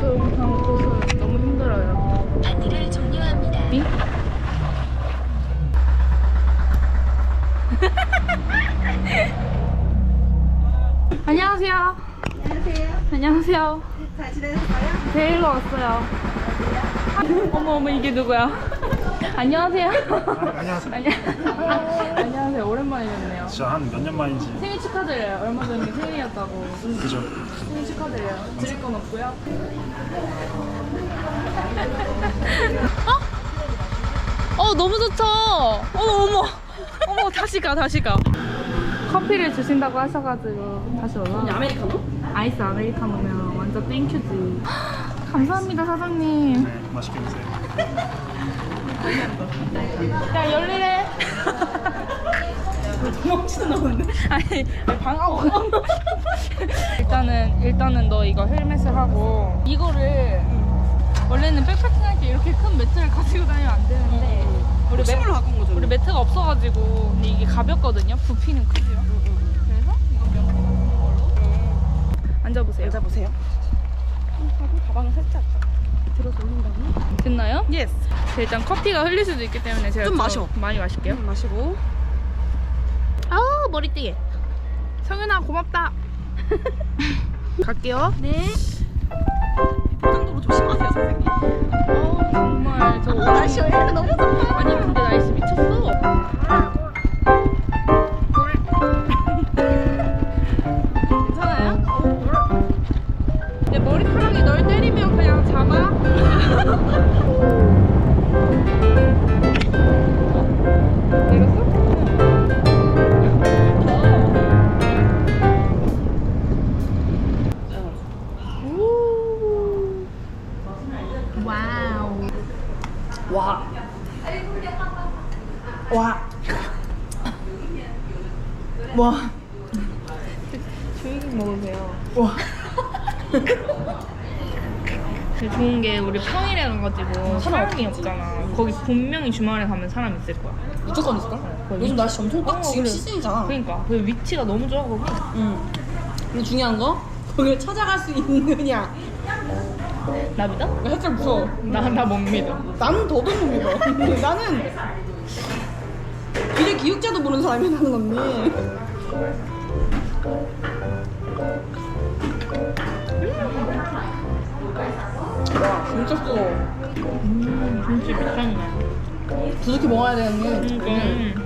조용한 곳은 너무 힘들어요. 안내를 종료합니다. 미? 안녕하세요. 안녕하세요. 안녕하세요. 잘 지내셨어요? 데일러 왔어요. 어머 어머 이게 누구야? 안녕하세요. 안녕하세요. 안녕. 안녕하세요. 오랜만에 뵙네요. 진짜 한 몇 년 만인지 생일 축하드려요. 얼마 전에 생일이었다고. 그죠? 생일 축하드려요. 드릴 건 없고요. 어? 어 너무 좋죠. 어머 어머 어머 다시 가 다시 가. 커피를 주신다고 하셔가지고 다시 올라. 아메리카노? 아이스 아메리카노면 완전 땡큐지. 감사합니다 사장님. 네, 맛있게 드세요. 야 열리래. 도망치는 나오는데? 아니 방하고. 일단은 일단은 너 이거 헬멧을 하고 이거를 원래는 백패킹 할 때 이렇게 큰 매트를 가지고 다니면 안 되는데 우리 매, 침을 갖고 온 거죠? 우리 매트가 없어가지고 근데 이게 가볍거든요. 부피는 크지요. 그래서 이거 몇 걸로 앉아보세요. 여자 보세요. 가방을 살짝 들어서 올린다고? 됐나요? 예스. 일단 커피가 흘릴 수도 있기 때문에 제가 좀 마셔. 많이 마실게요. 마시고. 아우 머리띠게. 성윤아 고맙다. 갈게요. 네. 포장도로 조심하세요, 선생님. 어 정말 저 아, 날씨 왜 이렇게 너무 좋다. 아니 근데 날씨 미쳤어. 와우. 와. 와. 와. 조용히 먹으세요. 와. 좋은 게 우리 평일에는 가지고 사람이 없잖아. 거기 분명히 주말에 가면 사람 있을 거야. 무조건 있을까? 거의 요즘 날씨 엄청 딱 어, 지금 그래. 시즌이잖아. 그러니까 그 위치가 너무 좋아 거기. 응. 그리고 중요한 거 거기를 찾아갈 수 있느냐. 나 믿어? 나 살짝 무서워. 나 나 못 믿어. 나는 더더욱 못 믿어. 근데 나는 길의 기육자도 모르는 사람이 나는 언니. 와 진짜 써. 음, 진짜 미쳤네. 두둑히 먹어야 돼 언니. 그러니까.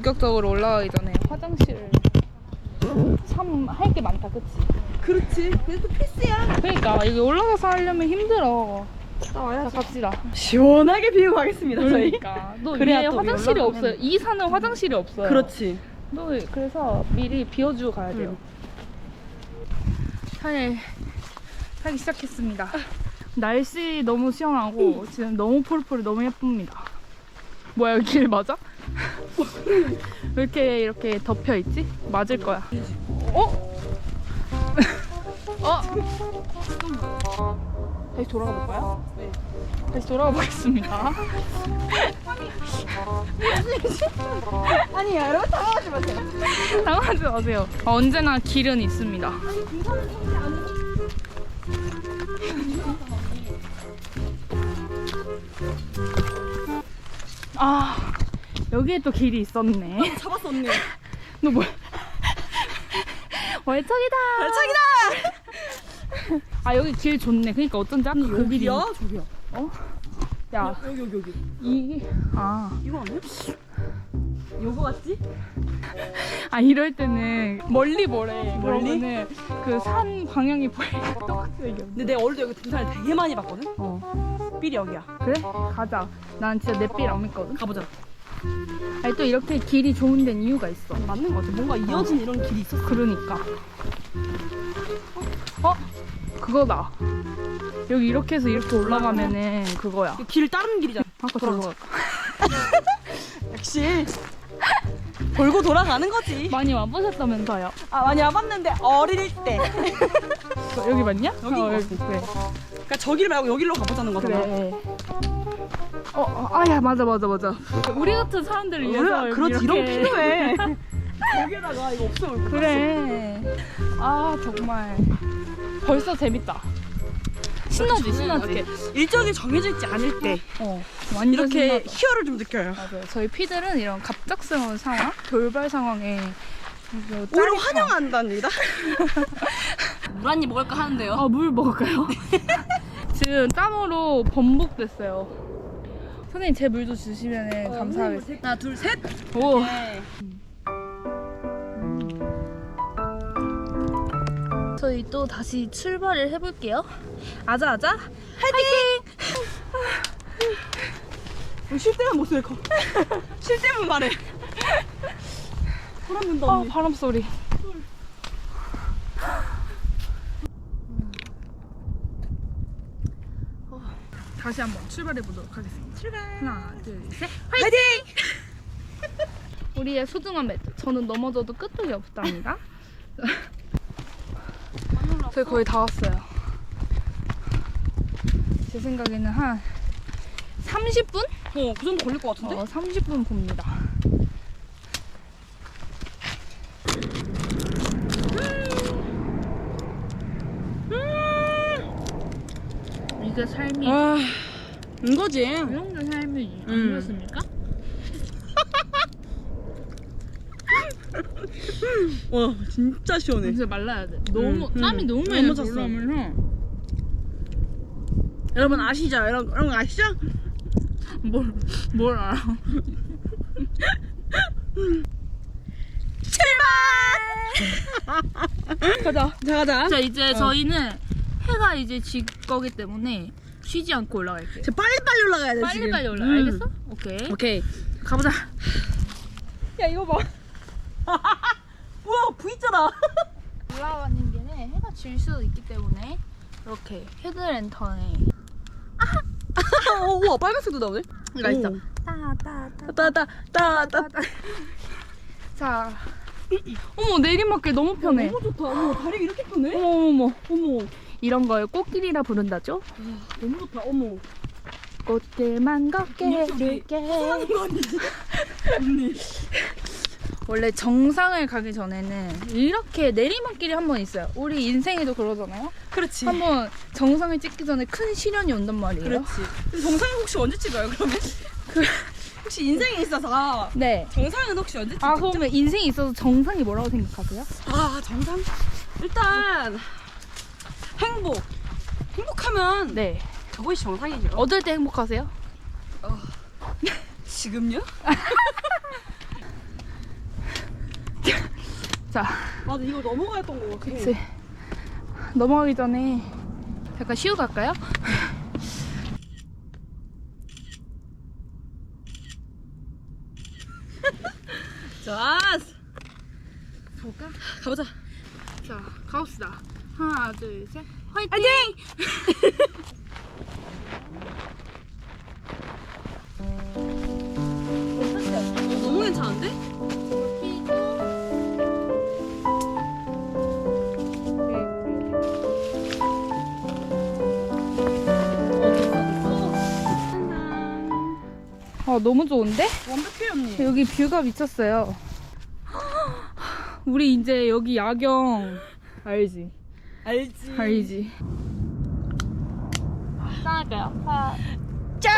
본격적으로 올라가기 전에 화장실 참 할 게 많다, 그치? 그렇지. 그래도 필수야. 그러니까 여기 올라가서 하려면 힘들어. 자 나와야지. 갑시다. 시원하게 비우고 가겠습니다 저희. 그러니까 너 그래야 위에 또 화장실이 올라가면- 없어요. 이 산은 화장실이 없어요. 그렇지. 너 그래서 미리 비워주고 가야 돼요. 산을 타기 시작했습니다. 날씨 너무 시원하고 지금 너무 폴폴 너무 예쁩니다. 뭐야 여기 길 맞아? 왜 이렇게 이렇게 덮여 있지? 맞을 거야. 어? 어? 다시 돌아가 볼까요? 네. 다시 돌아가 보겠습니다. 아니 여러분 당황하지 마세요. 당황하지 마세요. 언제나 길은 있습니다. 아 여기에 또 길이 있었네. 잡았어 언니. 너 뭐야? 월척이다. 발차기다. 아 여기 길 좋네. 그러니까 어쩐지 아까 그 길이. 여기야 저기야. 야 여기 여기 여기. 이. 아. 이거 아니야? 요거 같지? 아 이럴 때는 멀리 보래. 멀리? 그러면은 그 산 방향이 보이니까 똑같이 생겨. 근데 내가 어릴 때 여기 등산을 되게 많이 봤거든? 어. 삘이 여기야. 그래? 가자. 난 진짜 내삘 안 믿거든. 가보자. 아니 또 이렇게 길이 좋은 데는 이유가 있어. 맞는 거 같아. 뭔가 이어진 이런 길이 있었어. 그러니까. 어? 그거다. 여기 이렇게 해서 이렇게 올라가면은 그거야. 길 다른 길이잖아. 아까 저거. 역시 돌고 돌아가는 거지. 많이 와보셨다면서요? 아 많이 와봤는데 어릴 때. 여기 맞냐? 여기 어, 여기 그래. 그러니까 저길 말고 여기로 가보자는 거잖아. 그래. 어, 어, 아야 맞아 맞아 맞아. 우리 같은 사람들을 위해서 우리 그렇지 이런 필요해. 여기다가 이거 없으면 그래. 아 정말 벌써 재밌다. 신나지 신나지. 이렇게 일정이 정해져 있지 않을 때 어 완전 이렇게 신나죠. 희열을 좀 느껴요. 맞아요. 저희 피들은 이런 갑작스러운 상황, 돌발 상황에 뭐 오히려. 환영한답니다. 물한입 먹을까 하는데요. 아, 물 먹을까요? 지금 땀으로 범벅됐어요. 선생님 제 물도 주시면 어, 감사하겠습니다. 하나 둘 셋. 오. 네. 저희 또 다시 출발을 해볼게요. 아자아자. 어, 쉴 때만 목소리 커. 쉴 때만 말해. 돋는다 아 언니. 바람 소리. 어, 다시 한번 출발해 보도록 하겠습니다. 출발. 하나, 둘, 셋. 파이팅! 우리의 소중한 맷. 저는 넘어져도 끄떡이 없답니다. 저희 거의 다 왔어요. 제 생각에는 한 30분? 어, 그 정도 걸릴 것 같은데? 어, 30분 봅니다. 이게 삶이 아, 이거지. 이런 게 삶이지 안 음. 그렇습니까? 와, 진짜 시원해. 이제 말라야 돼. 너무 음, 땀이 음. 너무 너무 많이 찼어. 올라오면서 여러분 아시죠? 여러분, 여러분 아시죠? 뭘, 뭘 알아? 가자. 자, 가자. 자 이제 어. 저희는 해가 이제 질 거기 때문에 쉬지 않고 올라갈게요. 저 빨리빨리 올라가야 돼, 빨리 지금. 빨리 올라. 음. 알겠어? 오케이. 오케이. 가보자. 야, 이거 봐. 우와, V자다. 올라가는 길에 해가 질 수도 있기 때문에 이렇게 헤드랜턴에 어, 우와, 빨간색도 나오네. 이거 있어. 오. 따따따. 따따, 따따. 자. 어머 내리막길 너무 편해. 너무 좋다. 어머, 다리 이렇게 크네? 어머 어머. 어머, 이런 걸 꽃길이라 부른다죠? 너무 좋다. 어머. 꽃길만 걷게 해줄게. 하는 거 아니지? 언니. 원래 정상을 가기 전에는 이렇게 내리막길이 한 번 있어요. 우리 인생에도 그러잖아요. 그렇지. 한 번 정상을 찍기 전에 큰 시련이 온단 말이에요. 그렇지. 근데 정상이 혹시 언제 찍어요, 그러면? 그- 혹시 인생에 있어서 네. 정상은 혹시 언제 찍죠? 아 그러면 인생에 있어서 정상이 뭐라고 생각하세요? 아, 정상? 일단 행복. 행복하면 네. 그것이 정상이죠. 어떨 때 행복하세요? 지금요? 자, 맞아, 이거 넘어가였던 거 같아. 그치. 넘어가기 전에 잠깐 쉬고 갈까요? 자, 가볼까? 가보자. 자, 가봅시다. 하나, 둘, 셋. 화이팅! 너무 좋은데? 완벽해 언니. 여기 뷰가 미쳤어요. 우리 이제 여기 야경 알지? 알지. 알지? 짠할까요? 짠!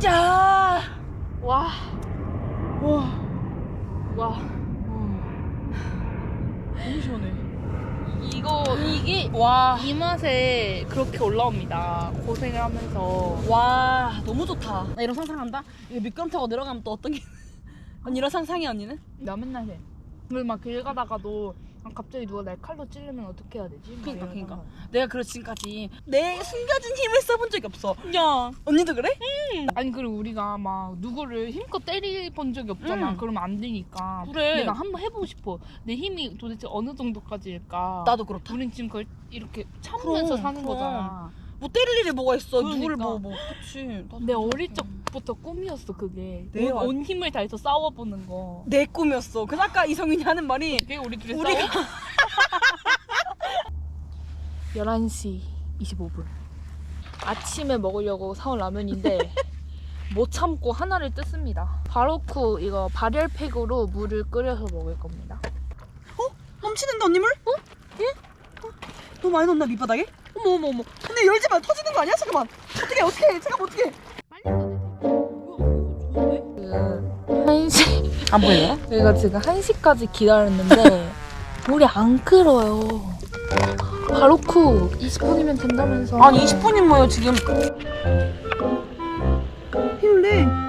짠! 와, 와, 와. 너무 시원해. 이거 이게 와, 이 맛에 그렇게 올라옵니다. 고생을 하면서. 와, 너무 좋다. 나 이런 상상한다. 이거 미끄럼 타고 내려가면 또 어떤 게? 언니 이런 상상이 언니는? 나 맨날 해. 그리고 막 길 가다가도 아, 갑자기 누가 날 칼로 찌르면 어떻게 해야 되지? 막 그러니까, 이러다가. 그러니까. 내가 그래 지금까지 내 숨겨진 힘을 써본 적이 없어. 야 언니도 그래? 아니 그리고 우리가 막 누구를 힘껏 때려본 적이 없잖아. 응. 그러면 안 되니까. 그래. 내가 한번 해보고 싶어. 내 힘이 도대체 어느 정도까지일까? 나도 그렇다. 우린 지금 그걸 이렇게 참으면서 그럼, 사는 그럼. 거잖아. 뭐 때릴 일이 뭐가 있어? 그러니까. 누구를 뭐 뭐. 그치. 내. 어릴 적부터 꿈이었어 그게. 네, 온, 맞- 온 힘을 다해서 싸워보는 거. 내 꿈이었어. 그래서 아까 이성윤이 하는 말이 그게 우리 둘이 우리가- 싸워? 11시 25분. 아침에 먹으려고 사온 라면인데 못 참고 하나를 뜯습니다. 바로쿠 이거 발열팩으로 물을 끓여서 먹을 겁니다. 넘치는데 언니 물? 어? 예? 너무 많이 넣었나 밑바닥에? 어머 어머 어머. 근데 열지 마. 터지는 거 아니야? 잠깐만. 어떻게 어떻게? 잠깐 어떻게? 그 한시 안 보여요? 저희가 지금 1시까지 기다렸는데 물이 안 끓어요. 바로 쿠 20분이면 된다면서. 아니 20분이 뭐예요 지금? 내.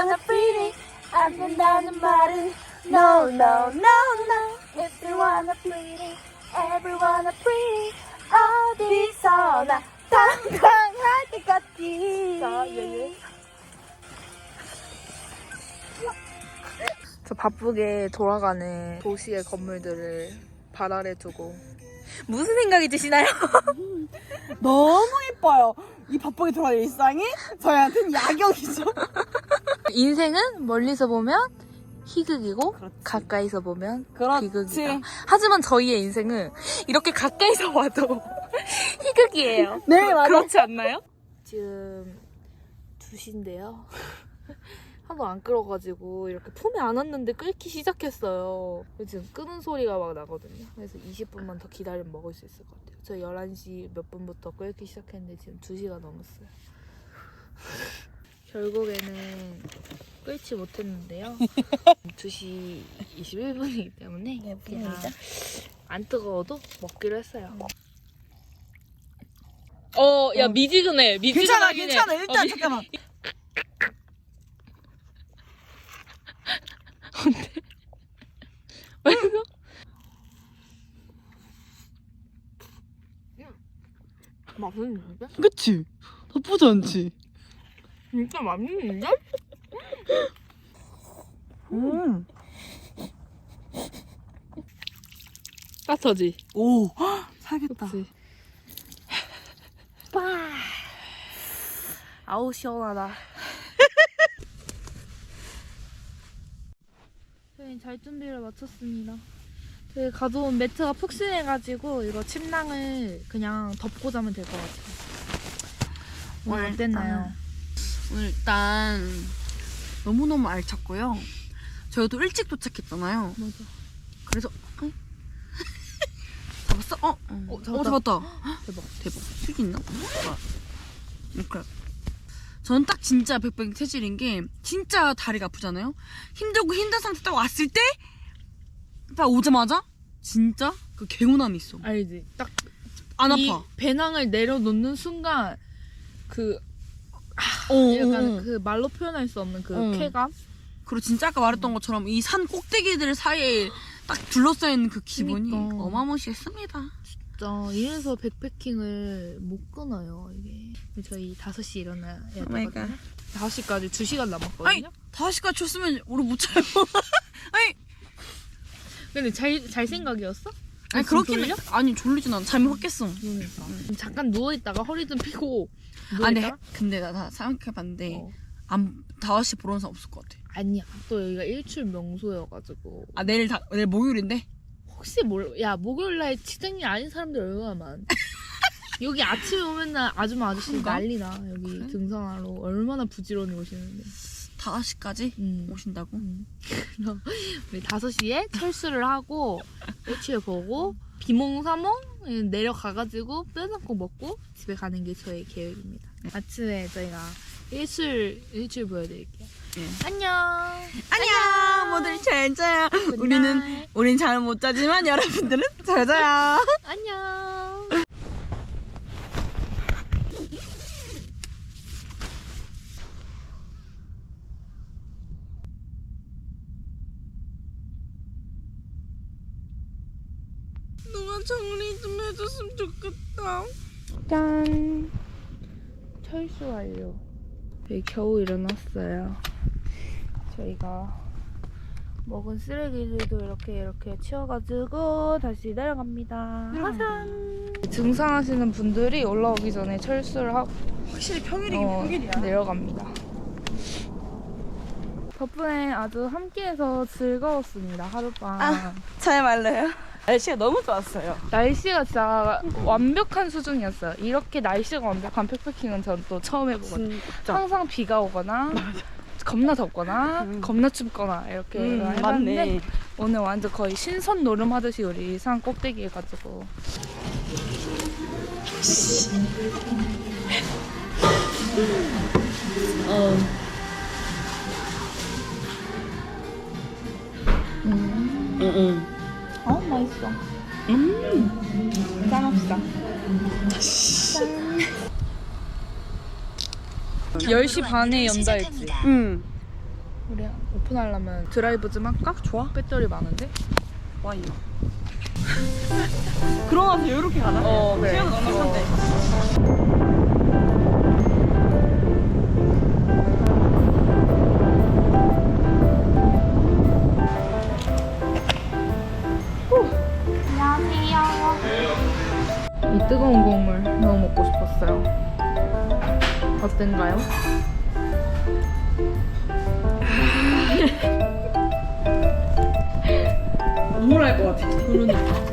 Everyone pretty 안 된다는 말은 No, no, no, no If you wanna pretty, everyone pretty 어디서나 당당할 것 같지 저 바쁘게 돌아가는 도시의 건물들을 발 아래 두고 무슨 생각이 드시나요? 너무 예뻐요. 이 바쁘게 돌아가는 일상이 저희한테는 야경이죠. 인생은 멀리서 보면 희극이고 그렇지. 가까이서 보면 그렇지. 비극이다. 하지만 저희의 인생은 이렇게 가까이서 와도 희극이에요. 네, 맞아. 그렇지 않나요? 지금 2시인데요. 하도 안 끓어가지고 이렇게 품에 안 왔는데 끓기 시작했어요. 지금 끄는 소리가 막 나거든요. 그래서 20분만 더 기다리면 먹을 수 있을 것 같아요. 저 11시 몇 분부터 끓기 시작했는데 지금 2시가 넘었어요. 결국에는 끓지 못했는데요. 2시 21분이기 때문에 네, 그냥 안 뜨거워도 먹기로 했어요. 어, 야 미지근해. 괜찮아, 미지근하긴 해. 괜찮아. 일단 어, 미- 잠깐만. 맛있는데? 그치? 나쁘지 않지? 진짜 맛있는데? 음. 따뜻하지? 오. 그치? 빠 아우 시원하다 저희 잘 준비를 마쳤습니다 저희 가져온 매트가 푹신해가지고 이거 침낭을 그냥 덮고 자면 될 것 같아요 오늘 오늘 어땠나요? 오늘 일단 너무너무 알찼고요. 저희도 일찍 도착했잖아요. 맞아 그래서 어? 잡았어? 어? 어, 어, 어, 잡았다. 잡았다. 대박 대박. 튀기 있나? 아, 이렇게. 저는 딱 진짜 백백 체질인 게 진짜 다리가 아프잖아요. 힘들고 힘든 상태 딱 왔을 때, 딱 오자마자 진짜 그 개운함이 있어. 알지? 딱 안 이 아파. 배낭을 내려놓는 순간 그 어, 약간 어, 어. 그 말로 표현할 수 없는 그 응. 쾌감? 그리고 진짜 아까 말했던 것처럼 이 산 꼭대기들 사이에 딱 둘러싸인 그 기분이 그니까. 어마무시했습니다. 진짜 이래서 백패킹을 못 끊어요 이게 저희 5시 일어나야 되거든요 5시까지 2시간 아니, 남았거든요 다섯 시까지 쳤으면 우리 못 자요. 아니, 근데 잘, 잘 생각이었어? 아니 지금 그렇긴? 해. 아니 졸리진 않아. 잠이 확 깼어. 그러니까 잠깐 누워있다가 허리 좀 펴고 아니 누워있다가 근데 나, 나 생각해봤는데 어. 안 다섯 시 보러 온 사람 없을 것 같아. 아니야 또 여기가 일출 명소여가지고 아 내일 다 내일 목요일인데 혹시 몰야 목요일 날 직장인 아닌 사람들 얼마나 많 여기 아침에 오면 날 아줌마 아저씨 그런가? 난리나 여기 그래? 등산하러 얼마나 부지런히 오시는데 5시까지 음. 오신다고? 그럼 우리 5시에 철수를 하고 일치를 보고 비몽사몽 내려가가지고 뼈놓고 먹고 집에 가는 게 저의 계획입니다. 아침에 저희가 일출 일출 보여드릴게요. 예. 안녕! 안녕! 모두 잘 자요. 굿나잇. 우리는 우린 잘 못 자지만 여러분들은 잘 자요. 안녕 누가 정리 좀 해줬으면 좋겠다. 짠. 철수 완료. 저희 겨우 일어났어요. 저희가 먹은 쓰레기들도 이렇게 이렇게 치워가지고 다시 내려갑니다. 화산! 등산하시는 분들이 올라오기 전에 철수를 하고 확실히 평일이긴 어, 평일이야. 내려갑니다. 덕분에 아주 함께해서 즐거웠습니다 하룻밤. 아. 잘 말려요 날씨가 너무 좋았어요 날씨가 진짜 완벽한 수준이었어요. 이렇게 날씨가 완벽한 백패킹은 전 또 처음 해보거든요. 진짜 항상 비가 오거나 겁나 덥거나 음. 겁나 춥거나 이렇게 음, 해봤는데 맞네 오늘 완전 거의 신선 노름하듯이 우리 산 꼭대기 해가지고 어. 음. 응, 어 맛있어. 음. 짠합시다. 10시 반에 연다 했지. 응. 우리 오픈하려면 드라이브 좀 할까? 좋아. 배터리 많은데? 와인. 그러면서 이렇게 가나? 어, 그래. 시간 넉 이 뜨거운 국물 너무 먹고 싶었어요. 어땠나요? 눈물 날것 같아. 그러니까.